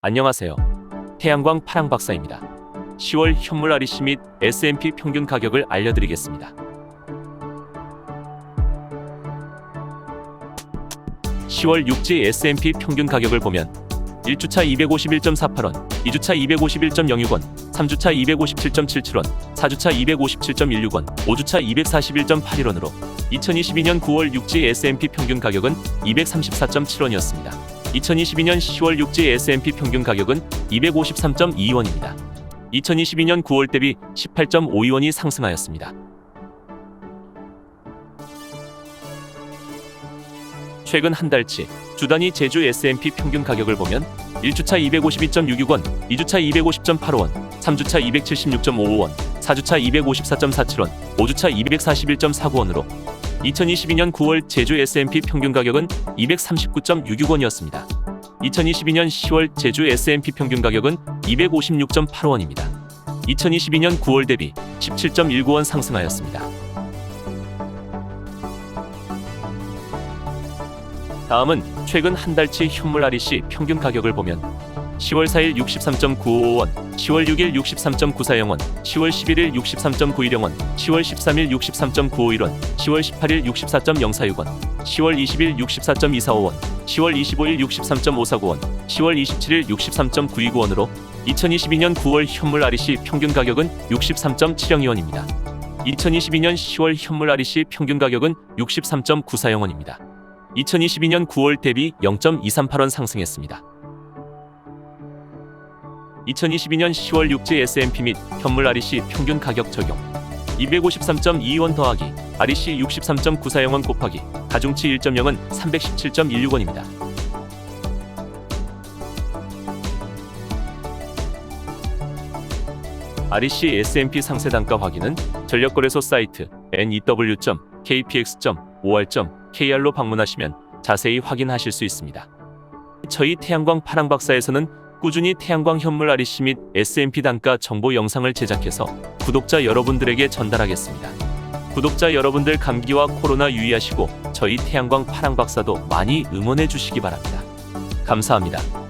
안녕하세요. 태양광 파랑 박사입니다. 10월 현물 REC 및 S&P 평균 가격을 알려드리겠습니다. 10월 육지 S&P 평균 가격을 보면 1주차 251.48원, 2주차 251.06원, 3주차 257.77원, 4주차 257.16원, 5주차 241.81원으로 2022년 9월 육지 S&P 평균 가격은 234.7원이었습니다. 2022년 10월 육지 S&P 평균 가격은 253.2원입니다. 2022년 9월 대비 18.52원이 상승하였습니다. 최근 한 달치 주 단위 제주 S&P 평균 가격을 보면 1주차 252.66원, 2주차 250.85원, 3주차 276.55원, 4주차 254.47원, 5주차 241.49원으로 2022년 9월 제주 S&P 평균 가격은 239.66원이었습니다. 2022년 10월 제주 S&P 평균 가격은 256.85원입니다. 2022년 9월 대비 17.19원 상승하였습니다. 다음은 최근 한 달치 현물 REC 평균 가격을 보면 10월 4일 63.955원, 10월 6일 63.940원, 10월 11일 63.910원, 10월 13일 63.951원, 10월 18일 64.046원, 10월 20일 64.245원, 10월 25일 63.549원, 10월 27일 63.929원으로 2022년 9월 현물 REC 평균 가격은 63.702원입니다. 2022년 10월 현물 REC 평균 가격은 63.940원입니다. 2022년 9월 대비 0.238원 상승했습니다. 2022년 10월 육지 S&P 및 현물 REC 평균 가격 적용 253.22원 더하기 REC 63.940원 곱하기 가중치 1.0은 317.16원입니다. REC S&P 상세 단가 확인은 전력거래소 사이트 new.kpx.or.kr로 방문하시면 자세히 확인하실 수 있습니다. 저희 태양광 파랑 박사에서는 꾸준히 태양광 현물 REC 및 S&P 단가 정보 영상을 제작해서 구독자 여러분들에게 전달하겠습니다. 구독자 여러분들 감기와 코로나 유의하시고 저희 태양광 파랑 박사도 많이 응원해 주시기 바랍니다. 감사합니다.